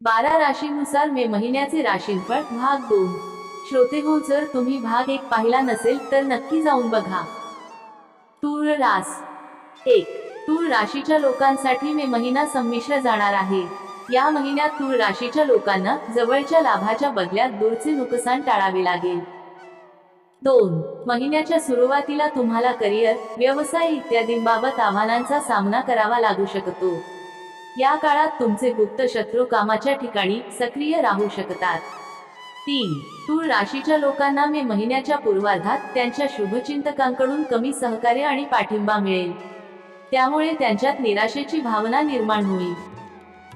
बारा राशीनुसार मे महिन्याचे राशीफळ भाग दोन. श्रोते हो जर तुम्ही भाग एक पाहिला नसेल तर नक्की जाऊन बघा. तूळ रास. एक. तूळ राशीच्या लोकांसाठी मे महिना संमिश्र जाणार आहे. या महिन्यात तूळ राशीच्या लोकांना जवळच्या लाभाच्या बदल्यात दूरचे नुकसान टाळावे लागेल. दोन. महिन्याच्या सुरुवातीला तुम्हाला करिअर व्यवसाय इत्यादींबाबत आव्हानांचा सामना करावा लागू शकतो. या काळात तुमचे गुप्त शत्रू कामाच्या ठिकाणी सक्रिय राहू शकतात. तीन तूळ राशीच्या लोकांना मे महिन्याच्या पूर्वार्धात त्यांच्या शुभचिंतकांकडून कमी सहकार्य आणि पाठिंबा मिळेल. त्यामुळे त्यांच्यात निराशेची भावना निर्माण होईल.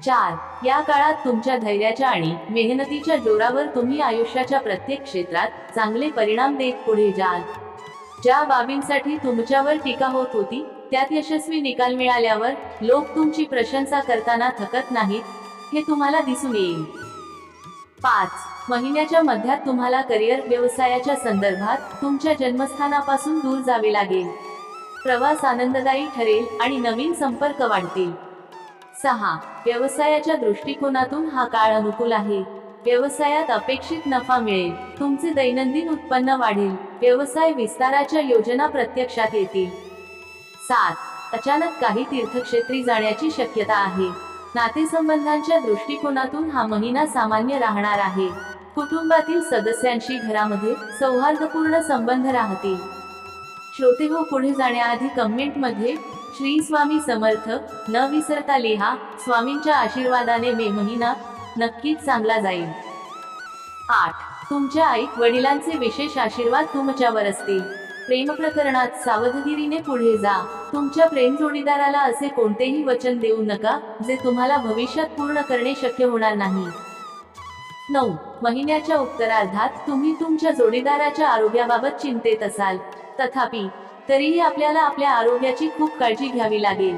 चार या काळात तुमच्या धैर्याच्या आणि मेहनतीच्या जोरावर तुम्ही आयुष्याच्या प्रत्येक क्षेत्रात चांगले परिणाम देत पुढे जाल. ज्या बाबींसाठी तुमच्यावर टीका होत होती त्यात यशस्वी निकाल मिळाल्यावर लोक तुमची प्रशंसा करताना थकत नाहीत हे तुम्हाला दिसून येईल. पाच. महिन्याच्या मध्यात तुम्हाला करिअर व्यवसायाच्या संदर्भात तुमच्या जन्मस्थानापासून दूर जावे लागेल. प्रवास आनंददायी ठरेल आणि नवीन संपर्क वाढतील. सहा. व्यवसायाच्या दृष्टिकोनातून हा काळ अनुकूल आहे. व्यवसायात अपेक्षित नफा मिळेल तुमचे दैनंदिन उत्पन्न वाढेल व्यवसाय विस्ताराच्या योजना प्रत्यक्षात येतील. सात अचानक काही तीर्थक्षेत्री जाण्याची शक्यता आहे. नातेसंबंधांच्या दृष्टिकोनातून हा महिना सामान्य राहणार आहे. कुटुंबातील सदस्यांशी घरामध्ये सौहार्दपूर्ण संबंध राहतील. श्रोते हो पुढे जाण्याआधी कमेंटमध्ये श्री स्वामी समर्थ न विसरता लिहा स्वामींच्या आशीर्वादाने मे महिना नक्कीच चांगला जाईल. आठ. तुमच्या आई वडिलांचे विशेष आशीर्वाद तुमच्यावर असतील. प्रेम प्रकरणात सावधगिरीने पुढे जा. तुमच्या प्रेम जोडीदाराला असे कोणतेही वचन देऊ नका जे तुम्हाला भविष्यात पूर्ण करणे शक्य होणार नाही. नऊ. महिन्याच्या उत्तरार्धात तुम्ही तुमच्या जोडीदाराच्या आरोग्याबाबत चिंतेत असाल. तथापि तरीही आपल्याला आपल्या आरोग्याची खूप काळजी घ्यावी लागेल.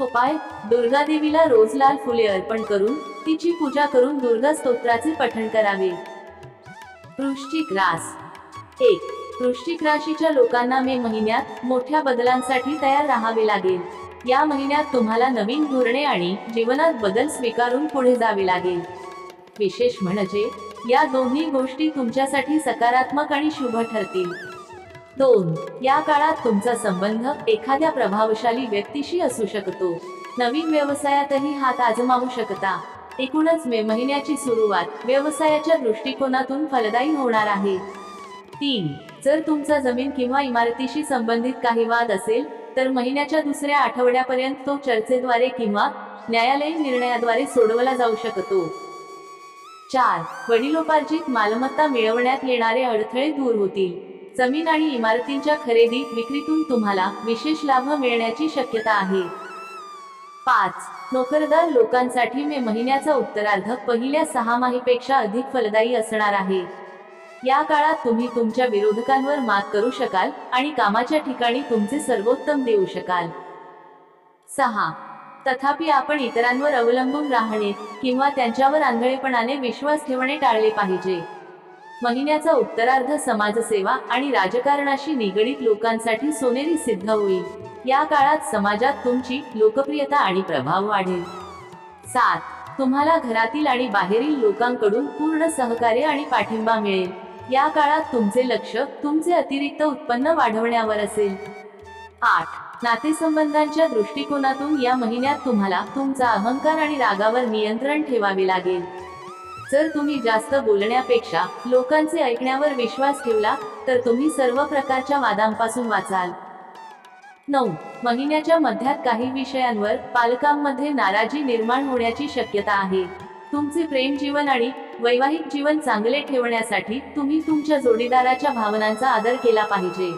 उपाय दुर्गा देवीला रोज लाल फुले अर्पण करून तिची पूजा करून दुर्गा स्तोत्राचे पठण करावे. वृश्चिक रास. एक. वृश्चिक राशीच्या लोकांना मे महिन्यात मोठ्या बदलांसाठी तयार राहावे लागेल. या महिन्यात तुम्हाला नवीन धोरणे आणि जीवनात बदल स्वीकारून पुढे जावे लागेल. विशेष म्हणजे या दोन्ही गोष्टी तुमच्यासाठी सकारात्मक आणि शुभ ठरतील. दोन या काळात तुमचा संबंध एखाद्या प्रभावशाली व्यक्तीशी असू शकतो. नवीन व्यवसायातही हात आजमावू शकता. एकूणच मे महिन्याची सुरुवात व्यवसायाच्या दृष्टिकोनातून फलदायी होणार आहे. तीन जर तुमचा जमीन किंवा इमारतीशी संबंधित काही वाद असेल तर महिन्याच्या दुसऱ्या आठवड्यापर्यंत तो चर्चेद्वारे किंवा न्यायालयीन निर्णयाद्वारे सोडवला जाऊ शकतो. चार. वडिलोपार्जित मालमत्ता मिळवण्यात येणारे अडथळे दूर होतील. जमीन आणि इमारतींच्या खरेदी विक्रीतून तुम्हाला विशेष लाभ मिळण्याची शक्यता आहे. पाच. नोकरदार लोकांसाठी मे महिन्याचा उत्तरार्ध पहिल्या सहा माहीपेक्षा अधिक फलदायी असणार आहे. या काळात तुम्ही तुमच्या विरोधकांवर मात करू शकाल आणि कामाच्या ठिकाणी तुमचे सर्वोत्तम देऊ शकाल. सहा. तथापि आपण इतरांवर अवलंबून राहणे किंवा त्यांच्यावर आंधळेपणाने विश्वास ठेवणे टाळले पाहिजे. महिन्याचा उत्तरार्ध समाजसेवा आणि राजकारणाशी निगडीत लोकांसाठी सोनेरी सिद्ध होईल. या काळात समाजात तुमची लोकप्रियता आणि प्रभाव वाढेल. सात. तुम्हाला घरातील आणि बाहेरील लोकांकडून पूर्ण सहकार्य आणि पाठिंबा मिळेल. या काळात तुमचे लक्ष तुमचे अतिरिक्त उत्पन्न वाढवण्यावर असेल. आठ. नातेसंबंधांच्या दृष्टिकोनातून या महिन्यात तुम्हाला तुमचा अहंकार आणि रागावर नियंत्रण ठेवावे लागेल. जर तुम्ही जास्त बोलण्यापेक्षा लोकांचे ऐकण्यावर विश्वास ठेवला तर तुम्ही सर्व प्रकारच्या वादांपासून वाचाल. नऊ. महिन्याच्या मध्यात काही विषयांवर पालकांमध्ये नाराजी निर्माण होण्याची शक्यता आहे. तुमचे प्रेम जीवन आणि वैवाहिक जीवन चांगले ठेवण्यासाठी तुम्ही तुमच्या जोडीदाराच्या भावनांचा आदर केला पाहिजे.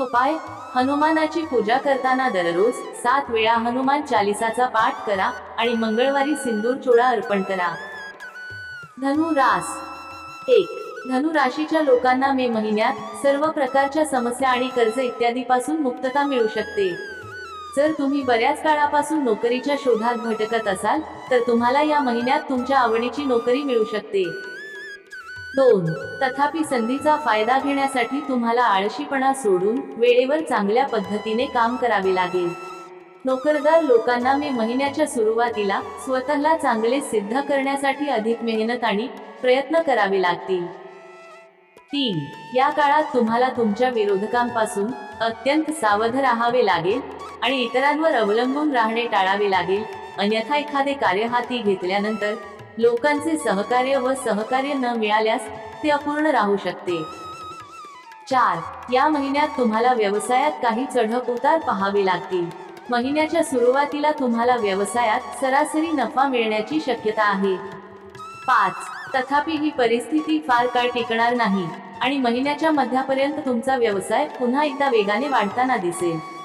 उपाय हनुमानाची पूजा करताना दररोज सात वेळा हनुमान चालिसाचा पाठ करा आणि मंगळवारी सिंदूर चोळा अर्पण करा. धनु रास. एक धनु राशीच्या लोकांना मे महिन्यात सर्व प्रकारच्या समस्या आणि कर्ज इत्यादीपासून मुक्तता मिळू शकते. जर तुम्ही बऱ्याच काळापासून नोकरीच्या शोधात भटकत असाल तर तुम्हाला या महिन्यात तुमच्या आवडीची नोकरी मिळू शकते. दोन तथापि संधीचा फायदा घेण्यासाठी तुम्हाला आळशीपणा सोडून वेळेवर चांगल्या पद्धतीने काम करावे लागेल. नोकरदार लोकांना मे महिन्याच्या सुरुवातीला स्वतःला चांगले सिद्ध करण्यासाठी अधिक मेहनत आणि प्रयत्न करावे लागतील. तीन या काळात तुम्हाला तुमच्या विरोधकांपासून अत्यंत सावध राहावे लागेल आणि इतरांवर अवलंबून राहणे टाळावे लागेल. अन्यथा एखादे कार्य हाती घेतल्यानंतर लोकांचे सहकार्य व सहकार्य न मिळाल्यास ते अपूर्ण राहू शकते. चार. या महिन्यात तुम्हाला व्यवसायात काही चढप उतार पाहावे लागतील. महिन्याच्या सुरुवातीला तुम्हाला व्यवसायात सरासरी नफा मिळण्याची शक्यता आहे. पाच. तथापि ही परिस्थिती फार काळ टिकणार नाही आणि महिन्याच्या मध्यापर्यंत तुमचा व्यवसाय पुन्हा एकदा वेगाने वाढताना दिसेल.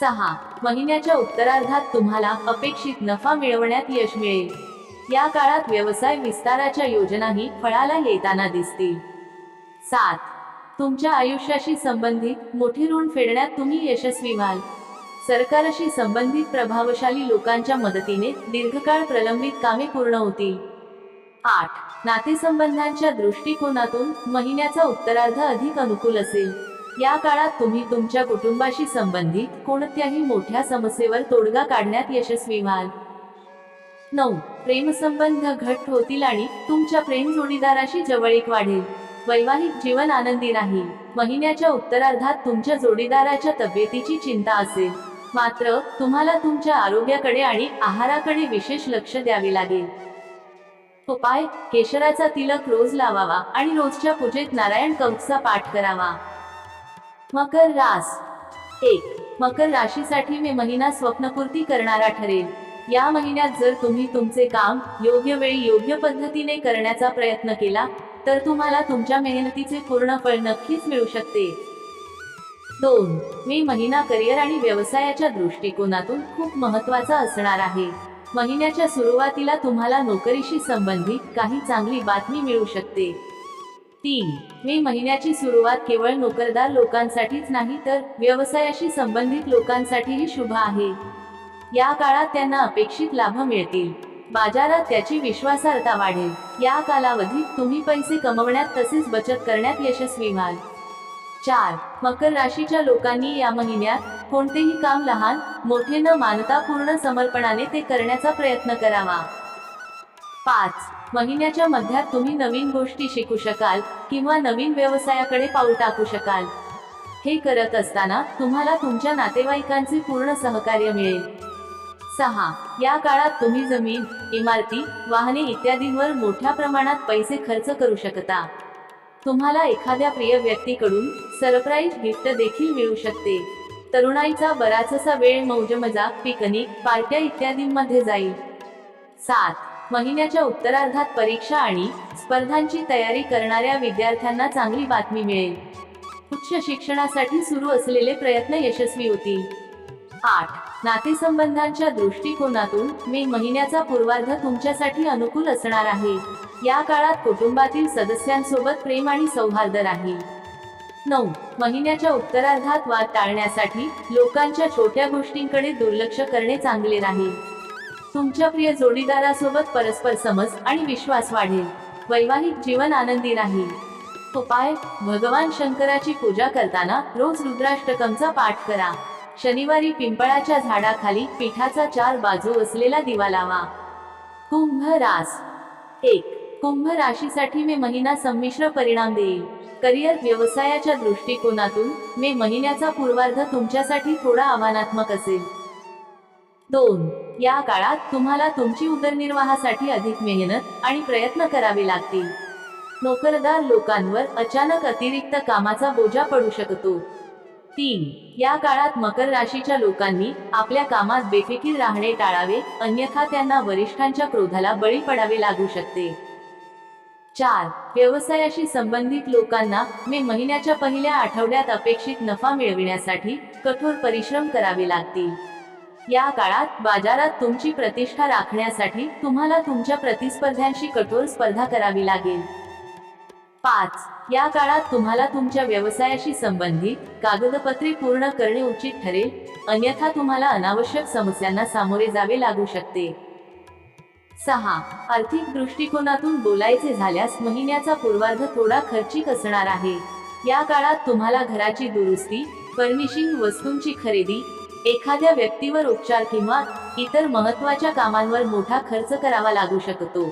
सहा. महिन्याच्या उत्तरार्धात तुम्हाला अपेक्षित नफा मिळवण्यात यश मिळेल. या काळात व्यवसाय विस्ताराच्या योजनाही फळाला येताना दिसतील. सात. तुमच्या आयुष्याशी संबंधित मोठी ऋण फेडण्यात तुम्ही यशस्वी व्हाल. सरकारशी संबंधित प्रभावशाली लोकांच्या मदतीने दीर्घकाळ प्रलंबित कामे पूर्ण होतील. आठ. नातेसंबंधांच्या दृष्टिकोनातून महिन्याचा उत्तरार्ध अधिक अनुकूल असेल. या काळात तुम्ही तुमच्या कुटुंबाशी संबंधित कोणत्याही मोठ्या समस्येवर तोडगा काढण्यात यशस्वी व्हाल. नऊ. प्रेमसंबंध घट्ट होतील आणि तुमच्या प्रेम जोडीदाराशी जवळीक वाढेल. वैवाहिक जीवन आनंदी राहील. महिन्याच्या उत्तरार्धात तुमच्या जोडीदाराच्या तब्येतीची चिंता असेल. मात्र तुम्हाला तुमच्या आरोग्याकडे आणि आहाराकडे विशेष लक्ष द्यावे लागेल. उपाय केशराचा तिलक रोज लावावा आणि रोजच्या पूजेत नारायण कंकचा पाठ करावा. मकर रास. एक मकर राशीसाठी मे महिना स्वप्नपूर्ती करणारा ठरेल. या महिन्यात जर तुम्ही तुमचे काम योग्य वेळी योग्य पद्धतीने करण्याचा प्रयत्न केला तर तुम्हाला तुमच्या मेहनतीचे पूर्ण फळ नक्कीच मिळू शकते. दोन मे महिना करिअर आणि व्यवसायाच्या दृष्टिकोनातून खूप महत्त्वाचा असणार आहे. महिन्याच्या सुरुवातीला तुम्हाला नोकरीशी संबंधित काही चांगली बातमी मिळू शकते. तीन. मे महिन्याची सुरुवात केवळ नोकरदार लोकांसाठीच नाही तर व्यवसायाशी संबंधित लोकांसाठीही शुभ आहे. या काळात त्यांना अपेक्षित लाभ मिळतील. बाजारात त्याची विश्वासार्हता वाढेल. या कालावधीत तुम्ही पैसे कमवण्यात तसेच बचत करण्यात यशस्वी व्हाल. चार. मकर राशीच्या लोकांनी या महिन्यात कोणतेही काम लहान मोठे न मानता पूर्ण समर्पणाने ते करण्याचा प्रयत्न करावा. पाच. महिन्याच्या मध्यात तुम्ही नवीन गोष्टी शिकू शकाल किंवा नवीन व्यवसायाकडे पाऊल टाकू शकाल. हे करत असताना तुम्हाला तुमच्या नातेवाईकांचे पूर्ण सहकार्य मिळेल. सहा. या काळात तुम्ही जमीन इमारती वाहने इत्यादींवर मोठ्या प्रमाणात पैसे खर्च करू शकता. तुम्हाला एखाद्या प्रिय व्यक्तीकडून सरप्राईज गिफ्ट देखील मिळू शकते. तरुणाईचा बराचसा वेळ मौजमजा पिकनिक पार्ट्या इत्यादींमध्ये जाईल. सात. महिन्याच्या उत्तरार्धात परीक्षा आणि स्पर्धांची तयारी करणाऱ्या विद्यार्थ्यांना चांगली बातमी मिळेल. उच्च शिक्षणासाठी सुरू असलेले प्रयत्न यशस्वी होतील. आठ. नातेसंबंधांच्या दृष्टिकोनातून मे महिन्याचा पूर्वार्ध तुमच्यासाठी अनुकूल असणार आहे. या काळात कुटुंबातील सदस्यांसोबत प्रेम आणि सौहार्द राहील. नऊ. महिन्याच्या उत्तरार्धात वाद टाळण्यासाठी लोकांच्या छोट्या गोष्टींकडे दुर्लक्ष करणे चांगले राहील. तुमच्या प्रिय जोडीदारासोबत परस्पर समज आणि विश्वास वाढेल. वैवाहिक जीवन आनंदी राहील. उपाय भगवान शंकराची पूजा करताना रोज रुद्राष्टकमचा पाठ करा. शनिवारी पिंपळाच्या झाडाखाली पिठाचा चार बाजू असलेला दिवा लावा. कुंभ रास. एक. कुंभ राशीसाठी मे महिना संमिश्र परिणाम देईल. करिअर व्यवसायाच्या दृष्टिकोनातून मे महिन्याचा पूर्वार्ध तुमच्यासाठी थोडा आव्हानात्मक असेल. दोन. या काळात तुम्हाला तुमची उदरनिर्वाहासाठी अधिक मेहनत आणि प्रयत्न करावे लागतील. नोकरदार लोकांवर अचानक अतिरिक्त कामाचा बोजा पडू शकतो. तीन या काळात मकर राशीच्या लोकांनी आपल्या कामात बेफिकीर राहणे टाळावे अन्यथा त्यांना वरिष्ठांच्या क्रोधाला बळी पडावे लागू शकते. चार व्यवसायाशी संबंधित लोकांना मे महिन्याच्या पहिल्या आठवड्यात अपेक्षित नफा मिळविण्यासाठी कठोर परिश्रम करावे लागतील. या काळात बाजारात तुमची प्रतिष्ठा राखण्यासाठी तुम्हाला तुमच्या प्रतिस्पर्ध्यांशी कठोर स्पर्धा करावी लागेल. पाच या काळात तुम्हाला तुमच्या व्यवसायाशी संबंधित कागदपत्रे पूर्ण करणे उचित ठरेल अन्यथा तुम्हाला अनावश्यक समस्यांना सामोरे जावे लागू शकते. सहा आर्थिक दृष्टिकोनातून बोलायचे झाल्यास महिन्याचा पूर्वार्ध थोडा खर्चिक असणार आहे. या काळात तुम्हाला घराची दुरुस्ती फर्निशिंग वस्तूंची खरेदी एखाद्या व्यक्तीवर उपचार किंवा इतर महत्त्वाच्या कामांवर मोठा खर्च करावा लागू शकतो.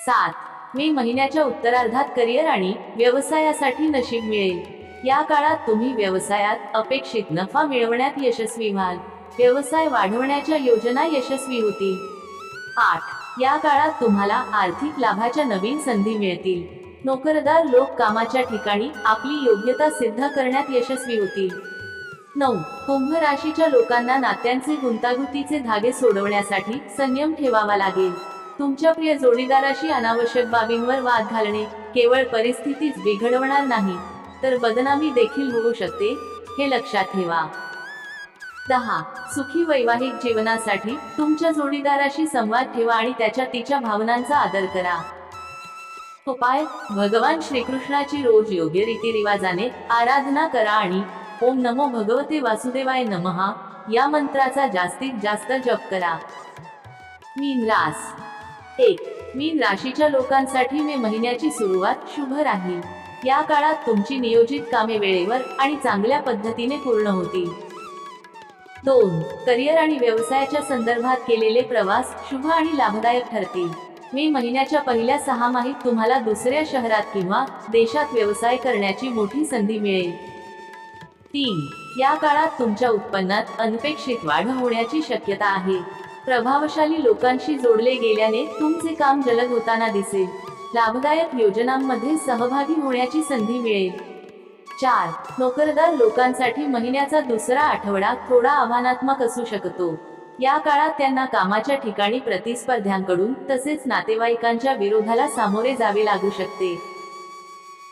सात मे महिन्याच्या उत्तरार्धात करिअर आणि व्यवसायासाठी नशीब मिळेल. या काळात तुम्ही व्यवसायात अपेक्षित नफा मिळवण्यात यशस्वी व्हाल. व्यवसाय वाढवण्याच्या योजना यशस्वी होतील. आठ या काळात तुम्हाला आर्थिक लाभाच्या नवीन संधी मिळतील. नोकरदार लोक कामाच्या ठिकाणी आपली योग्यता सिद्ध करण्यात यशस्वी होतील. नऊ. कुंभ राशीच्या लोकांना नात्यांचे गुंतागुंतीचे धागे सोडवण्यासाठी संयम ठेवावा लागेल. तुमच्या प्रिय जोडीदाराशी अनावश्यक बाबींवर वाद घालणे केवळ परिस्थितीच बिघडवणार नाही. तर बदनामी देखील होऊ शकते हे लक्षात ठेवा. दहा. सुखी वैवाहिक जीवनासाठी तुमच्या जोडीदाराशी संवाद ठेवा आणि त्याच्या तिच्या भावनांचा आदर करा. उपाय. भगवान श्रीकृष्णाची रोज योग्य रीतिरिवाजाने आराधना करा आणि ओम नमो भगवते वासुदेवाय नमहा या मंत्राचा जास्तीत जास्त जप करा. मीन रास. एक मीन राशीच्या लोकांसाठी मे महिन्याची सुरुवात शुभ राहील. या काळात तुमची नियोजित कामे वेळेवर आणि चांगल्या पद्धतीने पूर्ण होतील. दोन करिअर आणि व्यवसायाच्या संदर्भात केलेले प्रवास शुभ आणि लाभदायक ठरतील. मे महिन्याच्या पहिल्या सहामाहीत तुम्हाला दुसऱ्या शहरात किंवा देशात व्यवसाय करण्याची मोठी संधी मिळेल. तीन. या काळात तुमच्या उत्पन्नात अनपेक्षित वाढ होण्याची शक्यता आहे. प्रभावशाली लोकांशी जोडले गेल्याने तुमचे काम जलद होताना दिसेल. लाभदायक योजनांमध्ये सहभागी होण्याची संधी मिळेल. चार. नोकरदार लोकांसाठी महिन्याचा दुसरा आठवडा थोडा आव्हानात्मक असू शकतो. या काळात त्यांना कामाच्या ठिकाणी प्रतिस्पर्ध्यांकडून तसेच नातेवाईकांच्या विरोधाला सामोरे जावे लागू शकते.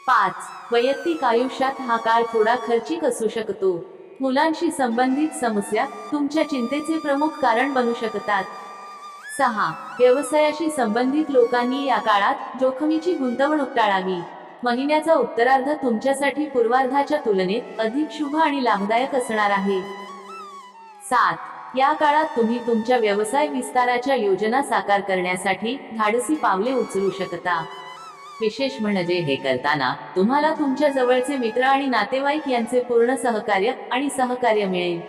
पाच. वैयक्तिक आयुष्यात हा काळ थोडा खर्चिक असू शकतो. मुलांशी संबंधित समस्या तुमच्या चिंतेचे प्रमुख कारण बनू शकतात. सहा. व्यवसायाशी संबंधित लोकांनी या काळात जोखमीची गुंतवणूक टाळावी. महिन्याचा उत्तरार्ध तुमच्यासाठी पूर्वार्धाच्या तुलनेत अधिक शुभ आणि लाभदायक असणार आहे. सात. या काळात तुम्ही तुमच्या व्यवसाय विस्ताराच्या योजना साकार करण्यासाठी धाडसी पावले उचलू शकता. विशेष म्हणजे हे करताना तुम्हाला तुमच्या जवळचे मित्र आणि नातेवाईक यांचे पूर्ण सहकार्य आणि सहकार्य मिळेल.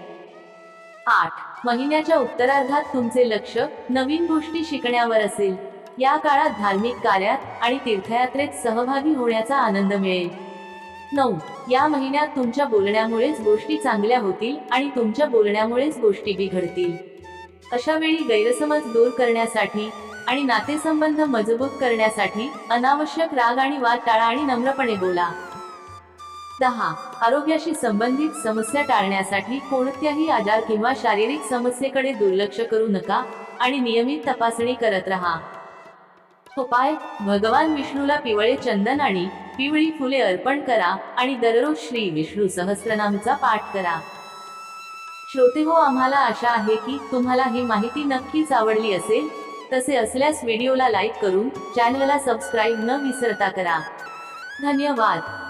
आठ. महिन्याच्या उत्तरार्धात तुमचे लक्ष नवीन गोष्टी शिकण्यावर असेल. या काळात धार्मिक कार्यात आणि तीर्थयात्रेत सहभागी होण्याचा आनंद मिळेल. नऊ. या महिन्यात तुमच्या बोलण्यामुळेच गोष्टी चांगल्या होतील आणि तुमच्या बोलण्यामुळेच गोष्टी बिघडतील. अशा वेळी गैरसमज दूर करण्यासाठी आणि नातेसंबंध मजबूत करण्यासाठी अनावश्यक राग आणि वाद टाळा आणि नम्रपणे बोला. दहा. आरोग्याशी संबंधित समस्या टाळण्यासाठी कोणत्याही आजार किंवा शारीरिक समस्येकडे दुर्लक्ष करू नका आणि नियमित तपासणी करत राहा. उपाय. भगवान विष्णूला पिवळे चंदन आणि पिवळी फुले अर्पण करा आणि दररोज श्री विष्णू सहस्रनामचा पाठ करा. श्रोते हो आम्हाला आशा आहे की तुम्हाला ही माहिती नक्कीच आवडली असेल. तसे असल्यास व्हिडिओला लाईक करून चॅनलला सबस्क्राईब न विसरता करा. धन्यवाद.